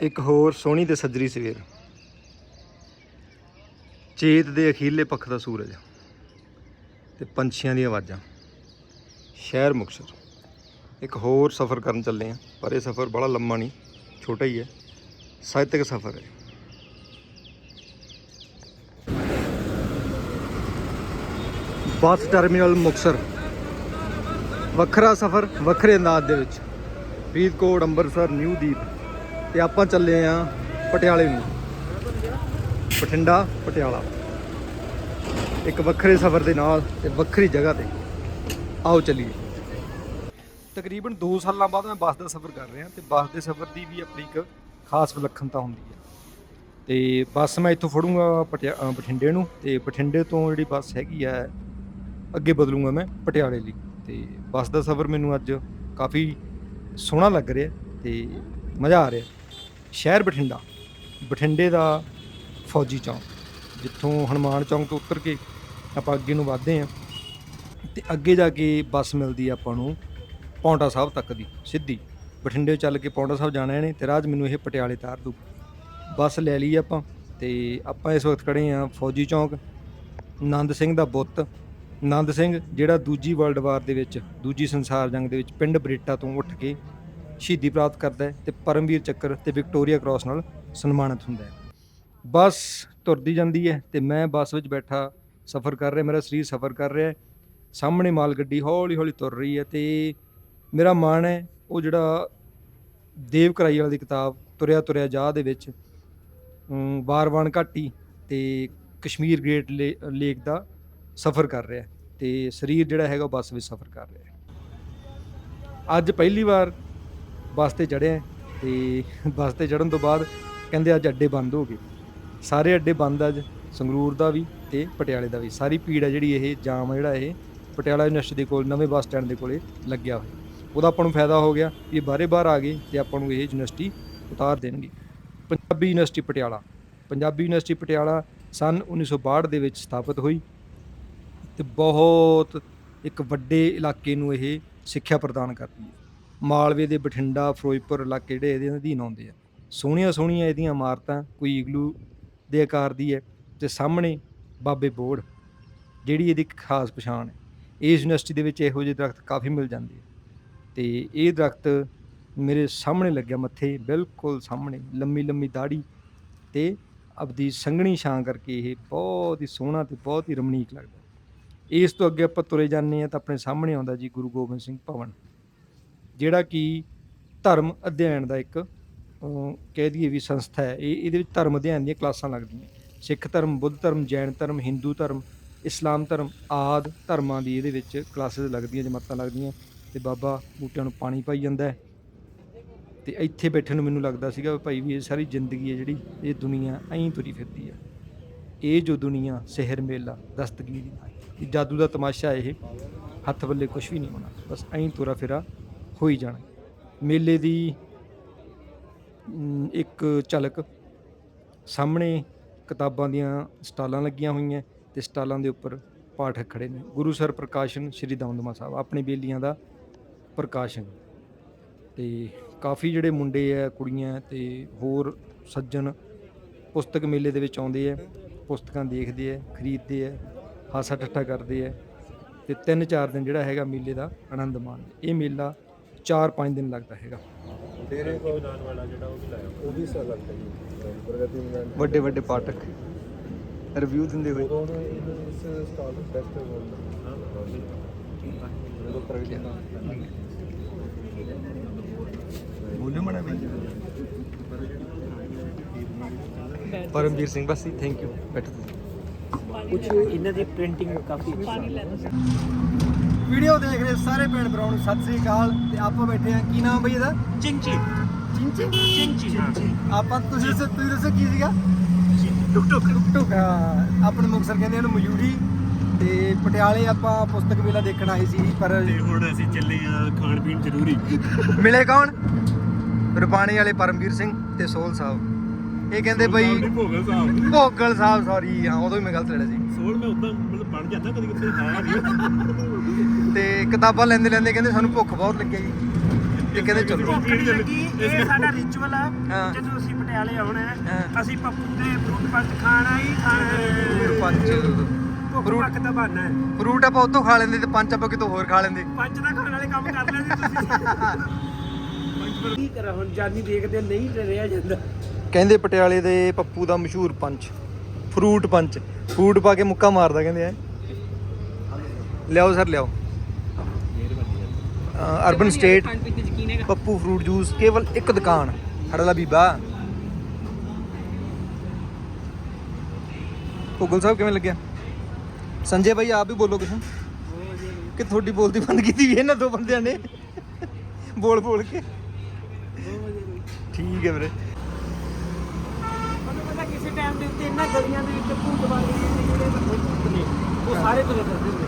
ਇੱਕ ਹੋਰ ਸੋਹਣੀ ਤੇ ਸੱਜਰੀ ਸਵੇਰ। ਚੇਤ ਦੇ ਅਖੀਰਲੇ ਪੱਖ ਦਾ ਸੂਰਜ ਤੇ ਪੰਛੀਆਂ ਦੀਆਂ ਆਵਾਜ਼ਾਂ। ਸ਼ਹਿਰ ਮੁਕਤਸਰ। ਇੱਕ ਹੋਰ ਸਫ਼ਰ ਕਰਨ ਚੱਲੇ ਆ ਪਰ ਇਹ ਸਫ਼ਰ ਬੜਾ ਲੰਮਾ ਨਹੀਂ, ਛੋਟਾ ਹੀ ਹੈ। ਸਾਹਿਤਕ ਸਫ਼ਰ ਹੈ। Bus terminal Muktsar. ਵੱਖਰਾ ਸਫ਼ਰ, ਵੱਖਰੇ ਅੰਦਾਜ਼ ਦੇ ਵਿੱਚ। ਫਰੀਦਕੋਟ, ਅੰਮ੍ਰਿਤਸਰ, ਨਿਊ ਦੀਪ। ਤੇ ਆਪਾਂ ਚੱਲੇ ਆ ਪਟਿਆਲੇ ਨੂੰ। ਬਠਿੰਡਾ, ਪਟਿਆਲਾ। ਇੱਕ ਵੱਖਰੇ ਸਫ਼ਰ ਦੇ ਨਾਲ ਤੇ ਵੱਖਰੀ ਜਗ੍ਹਾ ਤੇ। ਆਓ ਚੱਲੀਏ। ਤਕਰੀਬਨ 2 ਸਾਲਾਂ ਬਾਅਦ ਮੈਂ ਬੱਸ ਦਾ ਸਫ਼ਰ ਕਰ ਰਿਹਾ ਤੇ ਬੱਸ ਦੇ ਸਫ਼ਰ ਦੀ ਵੀ ਆਪਣੀ ਇੱਕ ਖਾਸ ਵਿਲੱਖਣਤਾ ਹੁੰਦੀ ਹੈ ਤੇ ਬੱਸ ਮੈਂ ਇੱਥੋਂ ਫੜੂੰਗਾ ਪਟਿਆ- ਬਠਿੰਡੇ ਨੂੰ ਤੇ ਬਠਿੰਡੇ ਤੋਂ ਜਿਹੜੀ ਬੱਸ ਹੈਗੀ ਆ, ਅੱਗੇ ਬਦਲੂੰਗਾ ਮੈਂ ਪਟਿਆਲੇ ਲਈ। ਤੇ ਬੱਸ ਦਾ ਸਫ਼ਰ ਮੈਨੂੰ ਅੱਜ ਕਾਫੀ ਸੋਹਣਾ ਲੱਗ ਰਿਹਾ ਤੇ ਮਜ਼ਾ ਆ ਰਿਹਾ। ਸ਼ਹਿਰ ਬਠਿੰਡਾ, ਬਠਿੰਡੇ ਦਾ ਫੌਜੀ ਚੌਂਕ, ਜਿੱਥੋਂ ਹਨੂਮਾਨ ਚੌਂਕ ਤੋਂ ਉਤਰ ਕੇ ਆਪਾਂ ਅੱਗੇ ਨੂੰ ਵਧਦੇ ਹਾਂ ਤੇ ਅੱਗੇ ਜਾ ਕੇ ਬੱਸ ਮਿਲਦੀ ਆ ਆਪਾਂ ਨੂੰ ਪੌਂਟਾ ਸਾਹਿਬ ਤੱਕ ਦੀ, ਸਿੱਧੀ। ਬਠਿੰਡੇ ਚੱਲ ਕੇ ਪੌਂਟਾ ਸਾਹਿਬ ਜਾਣਾ ਨੇ ਤੇ ਰਾਹ ਮੈਨੂੰ ਇਹ ਪਟਿਆਲੇ ਤਾਰ ਦੂ। ਬੱਸ ਲੈ ਲਈ ਆਪਾਂ ਤੇ ਆਪਾਂ ਇਸ ਵਕਤ ਖੜੇ ਆ ਫੌਜੀ ਚੌਂਕ, ਨੰਦ ਸਿੰਘ ਦਾ ਬੁੱਤ। ਨੰਦ ਸਿੰਘ ਜਿਹੜਾ ਦੂਜੀ ਵਰਲਡ ਵਾਰ ਦੇ ਵਿੱਚ, ਦੂਜੀ ਸੰਸਾਰ ਜੰਗ ਦੇ ਵਿੱਚ ਪਿੰਡ ਬਰੇਟਾ ਤੋਂ ਉੱਠ ਕੇ ਸ਼ਹੀਦੀ ਪ੍ਰਾਪਤ ਕਰਦਾ ਹੈ ਤੇ ਪਰਮਵੀਰ ਚੱਕਰ ਤੇ ਵਿਕਟੋਰੀਆ ਕ੍ਰਾਸ ਨਾਲ ਸਨਮਾਨਿਤ ਹੁੰਦਾ ਹੈ। ਬੱਸ ਤੁਰਦੀ ਜਾਂਦੀ ਹੈ ਤੇ ਮੈਂ ਬੱਸ ਵਿੱਚ ਬੈਠਾ ਸਫ਼ਰ ਕਰ ਰਿਹਾ ਮੇਰਾ ਸਰੀਰ ਸਫ਼ਰ ਕਰ ਰਿਹਾ ਹੈ। ਸਾਹਮਣੇ ਮਾਲ ਗੱਡੀ ਹੌਲੀ ਹੌਲੀ ਤੁਰ ਰਹੀ ਹੈ ਤੇ ਮੇਰਾ ਮਨ ਹੈ ਉਹ ਜਿਹੜਾ ਦੇਵ ਕਰਾਈ ਵਾਲੀ ਦੀ ਕਿਤਾਬ ਤੁਰਿਆ ਤੁਰਿਆ ਜਾ ਦੇ ਵਿੱਚ ਅਮ, ਬਾਰਵਾਨ ਘਾਟੀ ਤੇ ਕਸ਼ਮੀਰ ਗ੍ਰੇਟ ਲੇ- ਲੇਕ ਦਾ ਸਫ਼ਰ ਕਰ ਰਿਹਾ ਹੈ ਤੇ ਸਰੀਰ ਜਿਹੜਾ ਹੈਗਾ ਉਹ ਬੱਸ ਵਿੱਚ ਸਫ਼ਰ ਕਰ ਰਿਹਾ ਅੱਜ ਪਹਿਲੀ ਵਾਰ ਬੱਸ ਤੇ ਚੜਿਆ ਤੇ ਬੱਸ ਤੇ ਚੜਨ ਤੋਂ ਬਾਅਦ ਕਹਿੰਦੇ ਅੱਜ ਅੱਡੇ ਬੰਦ ਹੋ ਗਏ। ਸਾਰੇ ਅੱਡੇ ਬੰਦ ਅੱਜ, ਸੰਗਰੂਰ ਦਾ ਵੀ ਤੇ ਪਟਿਆਲੇ ਦਾ ਵੀ। ਸਾਰੀ ਭੀੜ ਹੈ ਜਿਹੜੀ ਇਹ ਜਾਮ ਆ ਜਿਹੜਾ ਇਹ, ਪਟਿਆਲਾ ਯੂਨੀਵਰਸਿਟੀ ਦੇ ਕੋਲ, ਨਵੇਂ ਬੱਸ ਸਟੈਂਡ ਦੇ ਕੋਲੇ ਲੱਗਿਆ ਹੋਇਆ। ਉਹਦਾ ਆਪਾਂ ਨੂੰ ਫਾਇਦਾ ਹੋ ਗਿਆ ਵੀ ਇਹ ਬਾਰੇ ਬਾਹਰ ਆ ਗਏ ਤੇ ਆਪਾਂ ਨੂੰ ਇਹ ਯੂਨੀਵਰਸਿਟੀ ਉਤਾਰ ਦੇਣਗੇ। ਪੰਜਾਬੀ ਯੂਨੀਵਰਸਿਟੀ ਪਟਿਆਲਾ। ਪੰਜਾਬੀ ਯੂਨੀਵਰਸਿਟੀ ਪਟਿਆਲਾ ਸਨ 1962 ਦੇ ਵਿੱਚ ਸਥਾਪਿਤ ਹੋਈ ਤੇ ਬਹੁਤ ਇੱਕ ਵੱਡੇ ਇਲਾਕੇ ਨੂੰ ਇਹ ਸਿੱਖਿਆ ਪ੍ਰਦਾਨ ਕਰਦੀ ਹੈ। ਮਾਲਵੇ ਦੇ ਬਠਿੰਡਾ, ਫਿਰੋਜ਼ਪੁਰ ਇਲਾਕੇ ਜਿਹੜੇ ਇਹਦੇ ਅਧੀਨ ਆਉਂਦੇ ਆ। ਸੋਹਣੀਆਂ ਸੋਹਣੀਆਂ ਇਹਦੀਆਂ ਇਮਾਰਤਾਂ, ਕੋਈ ਇਗਲੂ ਦੇ ਆਕਾਰ ਦੀ ਹੈ ਤੇ ਸਾਹਮਣੇ ਬਾਬੇ ਬੋੜ, ਜਿਹੜੀ ਇਹਦੀ ਇੱਕ ਖਾਸ ਪਛਾਣ ਹੈ। ਇਸ ਯੂਨੀਵਰਸਿਟੀ ਦੇ ਵਿੱਚ ਇਹੋ ਜਿਹੇ ਦਰਖਤ ਕਾਫੀ ਮਿਲ ਜਾਂਦੇ ਆ। ਤੇ ਇਹ ਦਰਖਤ ਮੇਰੇ ਸਾਹਮਣੇ ਲੱਗਿਆ ਮੱਥੇ, ਬਿਲਕੁਲ ਸਾਹਮਣੇ, ਲੰਮੀ ਲੰਮੀ ਦਾੜੀ ਤੇ ਆਪਦੀ ਸੰਘਣੀ ਛਾਂ ਕਰਕੇ ਇਹ ਬਹੁਤ ਹੀ ਸੋਹਣਾ ਤੇ ਬਹੁਤ ਹੀ ਰਮਣੀਕ ਲੱਗਦਾ। ਇਸ ਤੋਂ ਅੱਗੇ ਆਪਾਂ ਤੁਰੇ ਜਾਂਦੇ ਆ ਤਾਂ ਆਪਣੇ ਸਾਹਮਣੇ ਆਉਂਦਾ ਜੀ ਗੁਰੂ ਗੋਬਿੰਦ ਸਿੰਘ ਭਵਨ। ਜਿਹੜਾ ਕਿ ਧਰਮ ਅਧਿਐਨ ਦਾ ਇੱਕ ਕਹਿ ਦਈਏ ਵੀ ਸੰਸਥਾ ਹੈ। ਇਹ, ਇਹਦੇ ਵਿੱਚ ਧਰਮ ਅਧਿਐਨ ਦੀਆਂ ਕਲਾਸਾਂ ਲੱਗਦੀਆਂ। ਸਿੱਖ ਧਰਮ, ਬੁੱਧ ਧਰਮ, ਜੈਨ ਧਰਮ, ਹਿੰਦੂ ਧਰਮ, ਇਸਲਾਮ ਧਰਮ ਆਦ ਧਰਮਾਂ ਦੀ ਇਹਦੇ ਵਿੱਚ ਕਲਾਸਿਸ ਲੱਗਦੀਆਂ, ਜਮਾਤਾਂ ਲੱਗਦੀਆਂ ਤੇ ਬਾਬਾ ਬੂਟਿਆਂ ਨੂੰ ਪਾਣੀ ਪਾਈ ਜਾਂਦਾ ਹੈ। ਤੇ ਇੱਥੇ ਬੈਠੇ ਨੂੰ ਮੈਨੂੰ ਲੱਗਦਾ ਸੀਗਾ ਭਾਈ ਵੀ ਇਹ ਸਾਰੀ ਜ਼ਿੰਦਗੀ ਹੈ ਜਿਹੜੀ, ਇਹ ਦੁਨੀਆ ਐਂ ਤੁਰੀ ਫਿਰਦੀ ਹੈ। ਇਹ ਜੋ ਦੁਨੀਆ, ਸਿਹਰ ਮੇਲਾ, ਦਸਤਗੀਰ, ਇਹ ਜਾਦੂ ਦਾ ਤਮਾਸ਼ਾ ਇਹ, ਹੱਥ ਵੱਲੇ ਕੁਝ ਵੀ ਨਹੀਂ ਹੋਣਾ। ਬਸ ਐਂ ਤੁਰਾ ਫਿਰਾ ਹੋਈ ਜਾਣਾ। ਮੇਲੇ ਦੀ ਇੱਕ ਝਲਕ ਸਾਹਮਣੇ ਕਿਤਾਬਾਂ ਦੀਆਂ ਸਟਾਲਾਂ ਲੱਗੀਆਂ ਹੋਈਆਂ ਤੇ ਸਟਾਲਾਂ ਦੇ ਉੱਪਰ ਪਾਠਕ ਖੜੇ ਨੇ। ਗੁਰੂ ਸਰ ਪ੍ਰਕਾਸ਼ਨ ਸ਼੍ਰੀ ਦਮਦਮਾ ਸਾਹਿਬ, ਆਪਣੀ ਬੇਲੀਆਂ ਦਾ ਪ੍ਰਕਾਸ਼ਨ। ਤੇ ਕਾਫੀ ਜਿਹੜੇ ਮੁੰਡੇ ਆ, ਕੁੜੀਆਂ ਤੇ ਹੋਰ ਸੱਜਣ ਪੁਸਤਕ ਮੇਲੇ ਦੇ ਵਿੱਚ ਆਉਂਦੇ ਆ, ਪੁਸਤਕਾਂ ਦੇਖਦੇ ਆ, ਖਰੀਦਦੇ ਆ, ਹਾਸਾ ਠੱਠਾ ਕਰਦੇ ਆ ਤੇ 3-4 ਦਿਨ ਜਿਹੜਾ ਹੈਗਾ ਮੇਲੇ ਦਾ ਆਨੰਦ ਮਾਣਦੇ ਇਹ ਮੇਲਾ 4-5 ਦਿਨ ਲੱਗਦਾ ਹੈਗਾ। ਤੇਰੇ ਕੋਲ ਨਾਲ ਵਾਲਾ ਜਿਹੜਾ ਉਹ ਵੀ ਲਾਇਆ ਉਹ ਵੀ ਸਾ ਲੱਗਦਾ ਜੀ। ਪ੍ਰਗਤੀ ਮੈਨ ਵੱਡੇ ਵੱਡੇ ਪਾਠਕ ਰਿਵਿਊ ਦਿੰਦੇ ਹੋਏ। ਉਦੋਂ ਨੂੰ ਇਸ ਸਟਾਲ ਹਾਂ ਪ੍ਰਗਤੀ ਪਰਮਜੀਤ ਸਿੰਘ ਬਸੀ ਥੈਂਕ ਯੂ ਬੈਠੋ ਕੁਝ ਇਹਨਾਂ ਦੀ ਪ੍ਰਿੰਟਿੰਗ ਕਾਫੀ ਵੀਡੀਓ ਦੇਖ ਰਹੇ ਸਾਰੇ ਭੈਣ ਭਰਾਵਾਂ ਨੂੰ ਸਤਿ ਸ੍ਰੀ ਅਕਾਲ ਤੇ ਆਪਾਂ ਬੈਠੇ ਆ ਕੀ ਨਾਮ ਬਈ ਇਹਦਾ? ਚਿੰਚੀ। ਚਿੰਚੀ? ਚਿੰਚੀ ਹਾਂ। ਆਪਾਂ ਤੁਸੀਂ ਦੱਸੋ ਤੁਸੀਂ ਦੱਸੋ ਕੀ ਸੀਗਾ? ਟੁਕ ਟੁਕ ਟੁਕ ਹਾਂ। ਆਪਣੇ ਮੁਕਸਰ ਕਹਿੰਦੇ ਇਹਨੂੰ ਮਯੂਰੀ ਤੇ ਪਟਿਆਲੇ ਆਪਾਂ ਪੁਸਤਕ ਮੇਲਾ ਦੇਖਣ ਆਏ ਸੀ ਪਰ ਤੇ ਹੁਣ ਅਸੀਂ ਚੱਲੇ ਆ ਖਾਣ ਪੀਣ ਜ਼ਰੂਰੀ। ਮਿਲੇ ਕੌਣ? ਰੁਪਾਣੀ ਵਾਲੇ ਪਰਮਵੀਰ ਸਿੰਘ ਤੇ ਸੋਲ ਸਾਹਿਬ। ਇਹ ਕਹਿੰਦੇ ਬਈ ਭੋਗਲ ਸਾਹਿਬ। ਭੋਗਲ ਸਾਹਿਬ ਸੌਰੀ ਹਾਂ ਉਦੋਂ ਹੀ ਮੈਂ ਗਲਤ ਲੜਿਆ ਸੀ। ਸੋਲ ਮੈਂ ਉਦਾਂ ਬਣ ਜਾਂਦਾ ਕਦੀ ਕਿਤੇ ਹੈ ਨਹੀਂ। ਤੇ ਕਿਤਾਬਾਂ ਲੈਂਦੇ ਲੈਂਦੇ ਕਹਿੰਦੇ ਸਾਨੂੰ ਭੁੱਖ ਬਹੁਤ ਲੱਗੀ ਜੀ। ਤੇ ਕਹਿੰਦੇ ਚਲੋ। ਇਹ ਸਾਡਾ ਰਿਚੁਅਲ ਆ। ਜਦੋਂ ਅਸੀਂ ਪਟਿਆਲੇ ਆਉਣਾ। ਅਸੀਂ ਪੱਪੂ ਦੇ ਫਰੂਟ ਪੰਚ ਖਾਣਾ ਹੀ ਖਾਣਾ ਭੁੱਖ ਫਰੂਟ ਪੱਕ ਦਾ ਬਹਾਨਾ ਹੈ ਫਰੂਟ ਆਪਾਂ ਉੱਥੋਂ ਖਾ ਲੈਂਦੇ ਤੇ ਪੰਜ ਆਪਾਂ ਕਿਤੋਂ ਹੋਰ ਖਾ ਲੈਂਦੇ। ਪੰਜ ਦਾ ਖਾਣ ਵਾਲੇ ਕੰਮ ਕਰ ਲੈਂਦੇ ਤੁਸੀਂ। ਕੀ ਕਰਾਂ ਹੁਣ ਜਾਨੀ ਦੇਖਦੇ ਨਹੀਂ ਰਿਹਾ ਜਾਂਦਾ। ਕਹਿੰਦੇ ਪਟਿਆਲੇ ਦੇ ਪੱਪੂ ਦਾ ਮਸ਼ਹੂਰ ਪੰਚ ਫਰੂਟ ਪੰਚ ਫਰੂਟ ਪਾ ਕੇ ਮੁੱਕਾ ਮਾਰਦਾ ਕਹਿੰਦੇ ਐ ਲਿਆਓ ਸਰ ਲਿਆਓ। Urban Estate Pappu fruit juice ਕੇਵਲ ਇੱਕ ਦੁਕਾਨ ਹੜਲਾ ਬੀਬਾ। ਭੁੱਗਲ ਸਾਹਿਬ ਕਿਵੇਂ ਲੱਗਿਆ? ਸੰਜੇ ਭਾਈ ਆਪ ਵੀ ਬੋਲੋ ਕੁਛ। ਕਿ ਤੁਹਾਡੀ ਬੋਲਦੀ ਬੰਦ ਕੀਤੀ ਵੀ ਇਹਨਾਂ ਦੋ ਬੰਦਿਆਂ ਨੇ? ਬੋਲ ਬੋਲ ਕੇ। ਠੀਕ ਹੈ ਵੀਰੇ। ਪਤਾ ਕਿਸੇ ਟਾਈਮ ਦੇ ਉੱਤੇ ਇਹਨਾਂ ਗਲੀਆਂ ਦੇ ਵਿੱਚ ਭੂਤ ਵਾਲੇ ਜਿਹੜੇ ਬੰਦੇ ਭੂਤ ਨੇ ਉਹ ਸਾਰੇ ਤੁਰੇ ਫਿਰਦੇ ਹੁੰਦੇ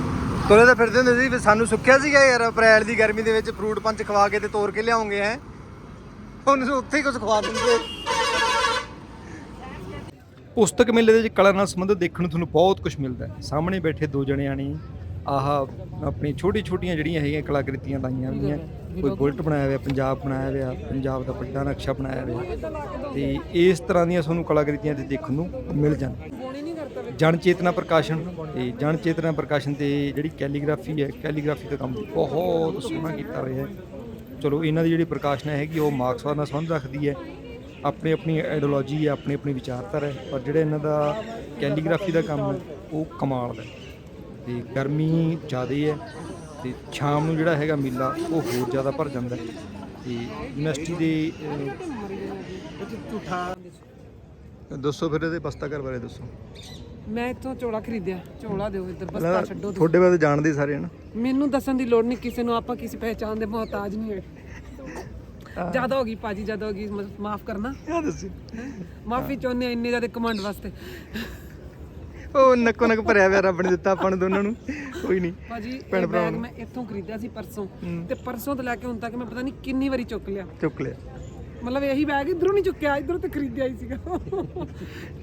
ਤੁਰੇ ਤਾਂ ਫਿਰਦੇ ਹੁੰਦੇ ਸੀ ਵੀ ਸਾਨੂੰ ਸੁੱਕਿਆ ਸੀਗਾ ਯਾਰ, ਅਪ੍ਰੈਲ ਦੀ ਗਰਮੀ ਦੇ ਵਿੱਚ ਫਰੂਟ ਪੰਚ ਖਵਾ ਕੇ ਤੇ ਤੋੜ ਕੇ ਲਿਆਉਂਗੇ ਐ ਹੁਣ ਉੱਥੇ ਹੀ ਕੁਝ ਖਵਾ ਦਿੰਦੇ। ਪੁਸਤਕ ਮੇਲੇ ਦੇ ਵਿੱਚ ਕਲਾ ਨਾਲ ਸੰਬੰਧਿਤ ਦੇਖਣ ਨੂੰ ਤੁਹਾਨੂੰ ਬਹੁਤ ਕੁਝ ਮਿਲਦਾ ਹੈ। ਸਾਹਮਣੇ ਬੈਠੇ ਦੋ ਜਣਿਆਂ ਨੇ ਆਹ ਆਪਣੀ ਛੋਟੀ ਛੋਟੀਆਂ ਜਿਹੜੀਆਂ ਹੈਗੀਆਂ ਕਲਾਕ੍ਰਿਤੀਆਂ ਲਾਈਆਂ ਹੋਈਆਂ। ਕੋਈ ਬੁਲਟ ਬਣਾਇਆ ਹੋਇਆ, ਪੰਜਾਬ ਬਣਾਇਆ ਹੋਇਆ, ਪੰਜਾਬ ਦਾ ਵੱਡਾ ਨਕਸ਼ਾ ਬਣਾਇਆ ਹੋਇਆ। ਤੇ ਇਸ ਤਰ੍ਹਾਂ ਦੀਆਂ ਤੁਹਾਨੂੰ ਕਲਾਕ੍ਰਿਤੀਆਂ ਤੇ ਦੇਖਣ ਨੂੰ ਮਿਲ ਜਾਣ ਜਨ ਚੇਤਨਾ ਪ੍ਰਕਾਸ਼ਨ ਤੇ ਜਨ ਚੇਤਨਾ ਪ੍ਰਕਾਸ਼ਨ ਤੇ ਜਿਹੜੀ ਕੈਲੀਗ੍ਰਾਫੀ ਹੈ ਕੈਲੀਗ੍ਰਾਫੀ ਦਾ ਕੰਮ ਬਹੁਤ ਸੋਹਣਾ ਕੀਤਾ ਹੋਇਆ ਹੈ। ਚਲੋ ਇਹਨਾਂ ਦੀ ਜਿਹੜੀ ਪ੍ਰਕਾਸ਼ਨਾ ਹੈਗੀ ਉਹ ਮਾਰਕਸਵਾਦ ਨਾਲ ਸੰਬੰਧ ਰੱਖਦੀ ਹੈ। ਆਪਣੀ ਆਪਣੀ ਆਈਡੀਓਲੋਜੀ ਹੈ ਆਪਣੀ ਆਪਣੀ ਵਿਚਾਰਧਾਰਾ ਹੈ ਪਰ ਜਿਹੜਾ ਇਹਨਾਂ ਦਾ ਕੈਲੀਗ੍ਰਾਫੀ ਦਾ ਕੰਮ ਹੈ ਉਹ ਕਮਾਲ ਦਾ। ਤੇ ਗਰਮੀ ਜ਼ਿਆਦਾ ਹੈ ਤੇ ਸ਼ਾਮ ਨੂੰ ਜਿਹੜਾ ਹੈਗਾ ਮੇਲਾ ਉਹ ਹੋਰ ਜ਼ਿਆਦਾ ਭਰ ਜਾਂਦਾ ਤੇ ਯੂਨੀਵਰਸਿਟੀ ਦੇ ਦੱਸੋ ਫਿਰ ਇਹਦੇ ਬਸਤਾਘਰ ਬਾਰੇ ਦੱਸੋ। ਮੈਂ ਇੱਥੋਂ ਚੋਲਾ ਖਰੀਦਿਆ। ਝੋਲਾ ਦਿਓ ਇੱਧਰ ਬਸਤਾ ਛੱਡੋ ਤੁਸੀਂ। ਤੁਹਾਡੇ ਬਾਰੇ ਜਾਣਦੇ ਸਾਰੇ ਹਨ? ਮੈਨੂੰ ਦੱਸਣ ਦੀ ਲੋੜ ਨਹੀਂ ਕਿਸੇ ਨੂੰ ਆਪਾਂ ਕਿਸੇ ਪਹਿਚਾਨ ਦੇ ਮੁਹਤਾਜ ਨਹੀਂ ਹੋਏ। ਜ਼ਿਆਦਾ ਹੋ ਗਈ ਪਾਜੀ ਜ਼ਿਆਦਾ ਹੋ ਗਈ ਮਾਫ ਕਰਨਾ। ਆ ਦੱਸੀ? ਮਾਫੀ ਚਾਹੁੰਦੇ ਇੰਨੇ ਜ਼ਿਆਦਾ ਕਮਾਂਡ ਵਾਸਤੇ। ਉਹ ਨੱਕੋ ਨੱਕ ਭਰਿਆ ਹੋਇਆ ਰੱਬ ਨੇ ਦਿੱਤਾ ਆਪਾਂ ਨੂੰ ਦੋਨਾਂ ਨੂੰ। ਕੋਈ ਨਹੀਂ ਪਾਜੀ ਭੈਣ ਇਹ ਭਰਾਵਾਂ ਬੈਗ ਨੂੰ। ਮੈਂ ਇੱਥੋਂ ਖਰੀਦਿਆ ਸੀ ਪਰਸੋਂ। ਤੇ ਪਰਸੋਂ ਤੋਂ ਲੈ ਕੇ ਹੁਣ ਤੱਕ ਮੈਂ ਪਤਾ ਨਹੀਂ ਕਿੰਨੀ ਵਾਰੀ ਚੁੱਕ ਲਿਆ। ਚੁੱਕ ਲਿਆ। ਮਤਲਬ ਇਹੀ ਬੈਗ ਇਧਰੋਂ ਨਹੀਂ ਚੁੱਕਿਆ ਇਧਰੋਂ ਤੇ ਖਰੀਦਿਆ ਹੀ ਸੀਗਾ।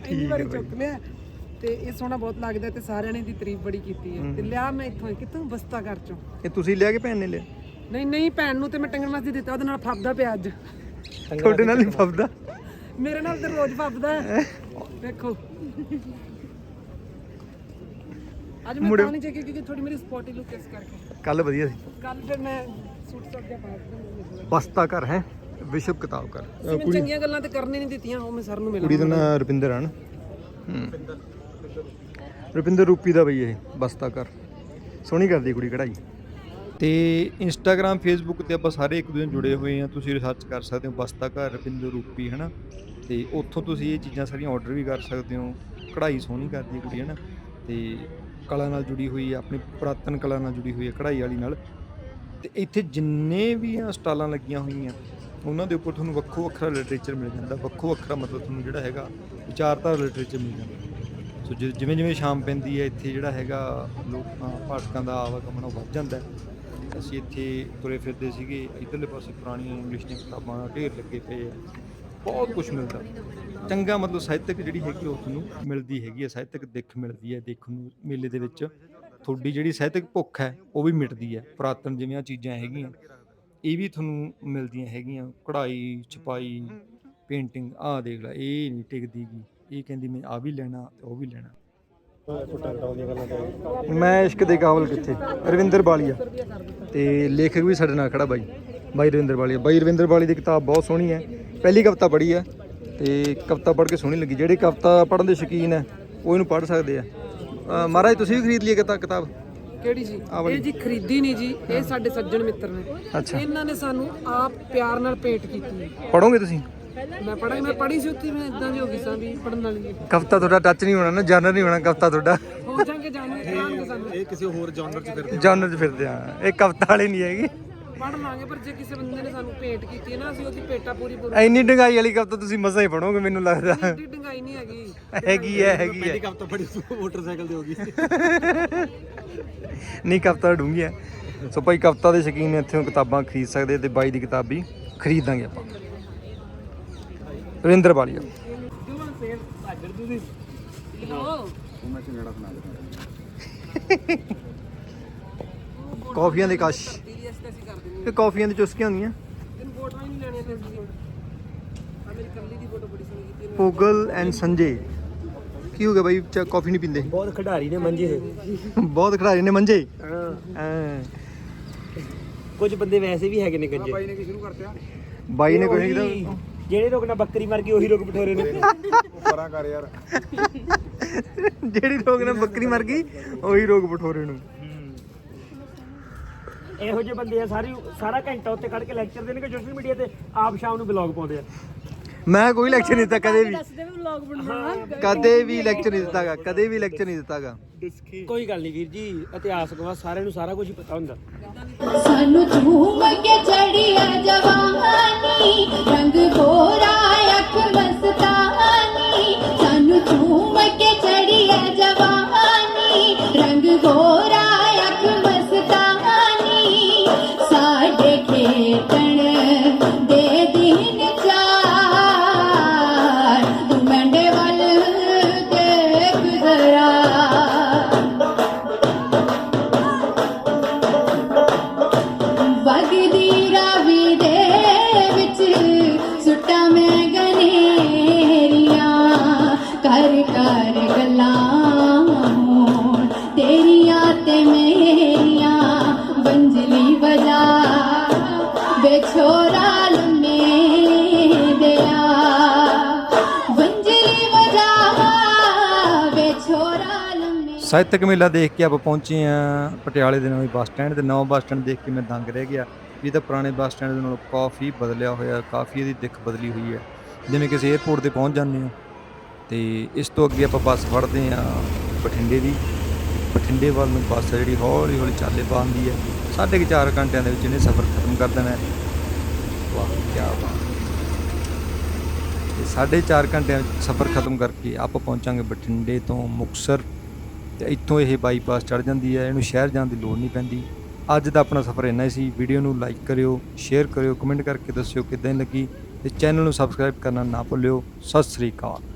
ਇੰਨੀ ਵਾਰੀ ਚੁੱਕ ਲਿਆ। ਤੇ ਇਹ ਸੋਹਣਾ ਬਹੁਤ ਲੱਗਦਾ ਤੇ ਸਾਰਿਆਂ ਨੇ ਦੀ ਤਾਰੀਫ ਬੜੀ ਕੀਤੀ ਹੈ। ਤੇ ਲਿਆ ਮੈਂ ਇੱਥੋਂ ਹੀ, ਕਿੱਥੋਂ? ਬਸਤਾ ਘਰ ਚੋਂ। ਇਹ ਤੁਸੀਂ ਲਿਆ ਕੇ ਭੈਣ ਨੇ ਲਿਆ? ਨਹੀਂ ਨਹੀਂ ਭੈਣ ਨੂੰ ਤੇ ਮੈਂ ਟੰਗਣ ਵਾਸਤੇ ਦਿੱਤਾ ਉਹਦੇ ਨਾਲ ਫੱਬਦਾ ਪਿਆ ਅੱਜ। ਤੁਹਾਡੇ ਨਾਲ ਨਹੀਂ ਫੱਬਦਾ? ਮੇਰੇ ਨਾਲ ਤੇ ਰੋਜ਼ ਫੱਬਦਾ ਹੈ। ਦੇਖੋ। ਅੱਜ ਮੈਂ ਤਾਂ ਨਹੀਂ ਚੱਕੀ ਕਿਉਂਕਿ ਥੋੜੀ ਮੇਰੀ ਸਪੋਟੀ ਲੁੱਕ ਇਸ ਕਰਕੇ। ਕੱਲ ਵਧੀਆ ਸੀ। ਕੱਲ ਫਿਰ ਮੈਂ ਸੂਟ ਸਾਟ ਜਿਹਾ ਪਾ ਕੇ ਬਸਤਾ ਘਰ ਹੈ? ਵਿਸ਼ਵ ਕਿਤਾਬ ਘਰ। ਮੈਨੂੰ ਚੰਗੀਆਂ ਗੱਲਾਂ ਤੇ ਕਰਨੀ ਨਹੀਂ ਦਿੱਤੀਆਂ ਉਹ ਮੈਂ ਸਰ ਨੂੰ ਕੁੜੀ ਦਾ ਮਿਲਾਂ ਨਾਂ ਰੁਪਿੰਦਰ ਹਨ ਹੂੰ। ਰੁਪਿੰਦਰ ਰੂਪੀ ਦਾ ਬਈ ਇਹ, ਬਸਤਾ ਘਰ। ਸੋਹਣੀ ਕਰਦੀ ਹੈ ਕੁੜੀ, ਕਢਾਈ। ਤੇ ਇੰਸਟਾਗ੍ਰam ਫੇਸਬੁੱਕ ਤੇ ਆਪਾਂ ਸਾਰੇ ਇੱਕ ਦੂਜੇ ਨਾਲ ਜੁੜੇ ਹੋਏ ਆ ਤੁਸੀਂ ਰਿਸਰਚ ਕਰ ਸਕਦੇ ਹੋ, ਬਸਤਾ ਘਰ, ਰੁਪਿੰਦਰ ਰੂਪੀ, ਹਨਾ? ਤੇ ਉੱਥੋਂ ਤੁਸੀਂ ਇਹ ਚੀਜ਼ਾਂ ਸਾਰੀਆਂ ਆਰਡਰ ਵੀ ਕਰ ਸਕਦੇ ਹੋ। ਕਢਾਈ ਸੋਹਣੀ ਕਰਦੀ ਹੈ ਕੁੜੀ, ਹਨਾ? ਤੇ ਕਲਾ ਨਾਲ ਜੁੜੀ ਹੋਈ ਹੈ, ਆਪਣੀ ਪੁਰਾਤਨ ਕਲਾ ਨਾਲ ਜੁੜੀ ਹੋਈ ਹੈ, ਕਢਾਈ ਵਾਲੀ ਨਾਲ। ਤੇ ਇੱਥੇ ਜਿੰਨੇ ਵੀ ਆ ਸਟਾਲਾਂ ਲੱਗੀਆਂ ਹੋਈਆਂ, ਉਹਨਾਂ ਦੇ ਉੱਪਰ ਤੁਹਾਨੂੰ ਵੱਖੋ ਵੱਖਰਾ ਲਿਟਰੇਚਰ ਮਿਲ ਜਾਂਦਾ। ਵੱਖੋ ਵੱਖਰਾ ਮਤਲਬ ਤੁਹਾਨੂੰ ਜਿਹੜਾ ਹੈਗਾ, ਵਿਚਾਰਧਾਰਾ ਲਿਟਰੇਚਰ ਮਿਲ ਜਾਂਦਾ। ਸੋ ਜਿ- ਜਿਵੇਂ ਜਿਵੇਂ ਸ਼ਾਮ ਪੈਂਦੀ ਹੈ, ਇੱਥੇ ਜਿਹੜਾ ਹੈਗਾ ਲੋਕਾਂ, ਪਾਠਕਾਂ ਦਾ ਆਵਾਗਮਨ ਉਹ ਵੱਧ ਜਾਂਦਾ ਹੈ। ਅਸੀਂ ਇੱਥੇ ਤੁਰੇ ਫਿਰਦੇ ਸੀਗੇ, ਇਧਰਲੇ ਪਾਸੇ ਪੁਰਾਣੀਆਂ ਇੰਗਲਿਸ਼ ਦੀਆਂ ਕਿਤਾਬਾਂ ਢੇਰ ਲੱਗੇ ਪਏ ਆ। ਬਹੁਤ ਕੁਝ ਮਿਲਦਾ। ਚੰਗਾ ਮਤਲਬ ਸਾਹਿਤਕ ਜਿਹੜੀ ਹੈਗੀ ਉਹ ਤੁਹਾਨੂੰ ਮਿਲਦੀ ਹੈਗੀ ਹੈ, ਸਾਹਿਤਕ ਦਿੱਖ ਮਿਲਦੀ ਹੈ ਦੇਖਣ ਨੂੰ ਮੇਲੇ ਦੇ ਵਿੱਚ। ਤੁਹਾਡੀ ਜਿਹੜੀ ਸਾਹਿਤਕ ਭੁੱਖ ਹੈ, ਉਹ ਵੀ ਮਿਟਦੀ ਹੈ। ਪੁਰਾਤਨ ਜਿਵੇਂ ਆ ਚੀਜ਼ਾਂ ਹੈਗੀਆਂ, ਇਹ ਵੀ ਤੁਹਾਨੂੰ ਮਿਲਦੀਆਂ ਹੈਗੀਆਂ। ਕਢਾਈ, ਛਪਾਈ, ਪੇਂਟਿੰਗ, ਆਹ ਦੇਖ ਲੈ, ਇਹ ਨਹੀਂ ਟਿਕਦੀ ਗੀ। ਇਹ ਕਹਿੰਦੀ ਮੈਂ ਆ ਵੀ ਲੈਣਾ ਤੇ ਉਹ ਵੀ ਲੈਣਾ। ਮੈਂ ਇਸ਼ਕ ਦੇ ਕਾਬਲ ਕਿੱਥੇ? ਰਵਿੰਦਰ ਬਾਲੀਆ। ਤੇ ਲੇਖਕ ਵੀ ਸਾਡੇ ਨਾਲ ਖੜਾ ਬਾਈ। ਬਾਈ ਰਵਿੰਦਰ ਬਾਲੀਆ। ਬਾਈ ਰਵਿੰਦਰ ਬਾਲੀ ਦੀ ਕਿਤਾਬ ਬਹੁਤ ਸੋਹਣੀ ਹੈ। ਪਹਿਲੀ ਕਵਿਤਾ ਪੜ੍ਹੀ ਹੈ ਤੇ ਕਵਿਤਾ ਪੜ੍ਹ ਕੇ ਸੋਹਣੀ ਲੱਗੀ। ਜਿਹੜੇ ਕਵਿਤਾ ਪੜ੍ਹਨ ਦੇ ਸ਼ੌਕੀਨ ਹੈ ਉਹ ਇਹਨੂੰ ਪੜ੍ਹ ਸਕਦੇ ਆ। ਮਹਾਰਾਜ ਤੁਸੀਂ ਵੀ ਖਰੀਦ ਲਈ ਕਿਤਾ ਕਿਤਾਬ? ਕਿਹੜੀ ਜੀ। ਇਹ ਜੀ ਖਰੀਦੀ ਨਹੀਂ ਜੀ। ਇਹ ਸਾਡੇ ਸੱਜਣ ਮਿੱਤਰ ਨੇ। ਅੱਛਾ। ਇਹਨਾਂ ਨੇ ਸਾਨੂੰ ਆਪ ਪਿਆਰ ਨਾਲ ਭੇਟ ਕੀਤੀ। ਪੜੋਗੇ ਤੁਸੀਂ? ਮੈਂ ਪੜ੍ਹਾਈ ਮੈਂ ਪੜ੍ਹੀ ਸੀ ਉੱਥੇ ਮੈਂ ਇਦਾਂ ਦੀ ਹੋ ਗਈ ਸਾਂ ਵੀ ਪੜਨ ਵਾਲੀ। ਕਵਿਤਾ ਤੁਹਾਡਾ ਟੱਚ ਨਹੀਂ ਹੋਣਾ ਨਾ ਜਨਰ ਨਹੀਂ ਹੋਣਾ ਕਵਿਤਾ ਤੁਹਾਡਾ। ਹੋ ਜਾਣਗੇ ਜਾਣਗੇ ਸਾਨੂੰ। ਇਹ ਕਿਸੇ ਹੋਰ ਜਨਰ ਚ ਫਿਰਦੇ ਜਨਰ 'ਚ ਫਿਰਦੇ ਆ। ਇਹ ਕਵਿਤਾ ਵਾਲੀ ਨਹੀਂ ਹੈਗੀ। ਪੜ ਲਾਂਗੇ ਪਰ ਜੇ ਕਿਸੇ ਬੰਦੇ ਨੇ ਸਾਨੂੰ ਭੇਟ ਕੀਤੀ ਹੈ ਨਾ ਅਸੀਂ ਉਹਦੀ ਭੇਟਾ ਪੂਰੀ ਪੂਰੀ ਇੰਨੀ ਡੰਗਾਈ ਵਾਲੀ ਕਵਿਤਾ ਤੁਸੀਂ ਮਸਾਂ ਹੀ ਪੜੋਗੇ ਮੈਨੂੰ ਲੱਗਦਾ। ਏਡੀ ਡੰਗਾਈ ਨਹੀਂ ਹੈਗੀ। ਹੈਗੀ ਹੈ ਹੈਗੀ ਹੈ। ਕਬ ਤੋਂ ਬੜੀ ਮੋਟਰਸਾਈਕਲ ਤੇ ਹੋ ਗਈ ਨਹੀਂ ਕਵਿਤਾ ਡੂੰਗੀ ਹੈ। ਸੋ ਭਾਈ ਕਵਿਤਾ ਦੇ ਸ਼ੌਕੀਨ ਨੇ ਇੱਥੋਂ ਕਿਤਾਬਾਂ ਖਰੀਦ ਸਕਦੇ ਤੇ ਬਾਈ ਦੀ ਕਿਤਾਬ ਵੀ ਖਰੀਦ ਦਾਂਗੇ ਆਪਾਂ। ਰਵਿੰਦਰ ਬਾਲੀਆ। ਕਾਫੀਆਂ ਦੇ ਕਸ਼। ਤੇ ਕਾਫੀਆਂ ਦੀ ਚੁਸਕੀਆਂ ਹੁੰਦੀਆਂ। ਨੇ ਆ ਮੇਰੀ ਕੱਲੀ ਦੀ ਫੋਟੋ ਬੜੀ ਸੋਹਣੀ ਕੀਤੀ ਪੋਗਲ ਐਂਡ ਸੰਜੇ। ਕੀ ਹੋ ਗਿਆ ਬਾਈ? ਚਾ ਕਾਫੀ ਨਹੀਂ ਪੀਂਦੇ। ਬਹੁਤ ਖਿਡਾਰੀ ਨੇ ਮੰਜੇ। ਬਹੁਤ ਖਿਡਾਰੀ ਨੇ ਮੰਜੇ। ਹਾਂ। ਕੁਝ ਬੰਦੇ ਵੈਸੇ ਵੀ ਹੈਗੇ ਨੇ ਗੱਜੇ। ਬਾਈ ਨੇ ਕੀ ਸ਼ੁਰੂ ਕਰਤਿਆ ਬਾਈ ਨੇ ਕੋਈ ਉਹੀ- ਨਹੀਂ ਜਿਹੜੇ ਲੋਕ ਨਾ ਬੱਕਰੀ ਮਰ ਗਈ ਉਹੀ ਲੋਕ ਬਠੋਰੇ ਨੇ। ਪਰਾਂ ਕਰ ਯਾਰ। ਜਿਹੜੀ ਲੋਕ ਨੇ ਬੱਕਰੀ ਮਰ ਗਈ ਉਹੀ ਰੋਗ ਬਠੋਰੇ ਨੂੰ। ਇਹੋ ਜਿਹੇ ਬੰਦੇ ਆ ਸਾਰੀ ਸਾਰਾ ਘੰਟਾ ਉੱਤੇ ਕੱਢ ਕੇ ਲੈਕਚਰ ਦੇਣਗੇ ਸੋਸ਼ਲ ਮੀਡੀਆ ਤੇ ਆਪ ਸ਼ਾਮ ਨੂੰ ਬਲੌਗ ਪਾਉਂਦੇ ਆ। ਮੈਂ ਕੋਈ ਲੈਕਚਰ ਨਹੀਂ ਦਿੱਤਾ ਕਦੇ ਵੀ। ਦੱਸਦੇ ਵੀ ਵਲੌਗ ਬਣਾਉਣਾ। ਕਦੇ ਵੀ ਲੈਕਚਰ ਨਹੀਂ ਦਿੱਤਾਗਾ ਕਦੇ ਵੀ ਲੈਕਚਰ ਨਹੀਂ ਦਿੱਤਾਗਾ ਕੋਈ ਗੱਲ ਨਹੀਂ ਵੀਰ ਜੀ ਇਤਿਹਾਸ ਗਵਾ ਸਾਰਿਆਂ ਨੂੰ ਸਾਰਾ ਕੁਝ ਹੀ ਪਤਾ ਹੁੰਦਾ। ਸਾਨੂੰ ਝੂਮ ਕੇ ਚੜੀਆ ਜਵਾਨੀ ਰੰਗ ਗੋਰਾ ਅੱਖ ਸਾਹਿਤਕ ਮੇਲਾ ਦੇਖ ਕੇ ਆਪਾਂ ਪਹੁੰਚੇ ਆ ਪਟਿਆਲੇ ਦੇ ਨਵੇਂ ਬੱਸ ਸਟੈਂਡ ਤੇ। ਨਵਾਂ ਬੱਸ ਸਟੈਂਡ ਦੇਖ ਕੇ ਮੈਂ ਦੰਗ ਰਹਿ ਗਿਆ। ਵੀ ਇਹ ਤਾਂ ਪੁਰਾਣੇ ਬੱਸ ਸਟੈਂਡ ਦੇ ਨਾਲੋਂ ਕਾਫੀ ਬਦਲਿਆ ਹੋਇਆ, ਕਾਫੀ ਇਹਦੀ ਦਿੱਖ ਬਦਲੀ ਹੋਈ ਹੈ। ਜਿਵੇਂ ਕਿਸੇ 에ਅਰਪੋਰਟ ਤੇ ਪਹੁੰਚ ਜਾਂਦੇ ਹੋ ਤੇ ਇਸ ਤੋਂ ਅੱਗੇ ਆਪਾਂ ਬੱਸ ਫੜਦੇ ਆ ਬਠਿੰਡੇ ਦੀ। ਬਠਿੰਡੇ ਵੱਲ ਨੂੰ ਬੱਸ ਆ ਜਿਹੜੀ ਹੌਲੀ ਹੌਲੀ ਚਾਲੇ ਪਾਉਂਦੀ ਹੈ। ਸਾਢੇ ਕੁ ਚਾਰ ਘੰਟਿਆਂ ਦੇ ਵਿੱਚ ਇਹਨੇ ਸਫ਼ਰ ਖਤਮ ਕਰ ਦੇਣਾ ਹੈ। ਵਾਹ, ਕੀ ਬਾਤ। ਤੇ ਸਾਢੇ ਚਾਰ ਘੰਟਿਆਂ ਵਿੱਚ ਸਫ਼ਰ ਖਤਮ ਕਰਕੇ ਆਪਾਂ ਪਹੁੰਚਾਂਗੇ ਬਠਿੰਡੇ ਤੋਂ ਮੁਕਸਰ ਤੇ ਇੱਥੋਂ ਇਹ ਬਾਈਪਾਸ ਚੜ ਜਾਂਦੀ ਹੈ, ਇਹਨੂੰ ਸ਼ਹਿਰ ਜਾਣ ਦੀ ਲੋੜ ਨਹੀਂ ਪੈਂਦੀ। ਅੱਜ ਦਾ ਆਪਣਾ ਸਫ਼ਰ ਇੰਨਾ ਹੀ ਸੀ ਵੀਡੀਓ ਨੂੰ ਲਾਈਕ ਕਰਿਓ ਸ਼ੇਅਰ ਕਰਿਓ ਕਮੈਂਟ ਕਰਕੇ ਦੱਸਿਓ ਕਿੱਦਾਂ ਦੀ ਲੱਗੀ ਤੇ ਚੈਨਲ ਨੂੰ ਸਬਸਕ੍ਰਾਈਬ ਕਰਨਾ ਨਾ ਭੁੱਲਿਓ। ਸਤਿ ਸ੍ਰੀ ਅਕਾਲ।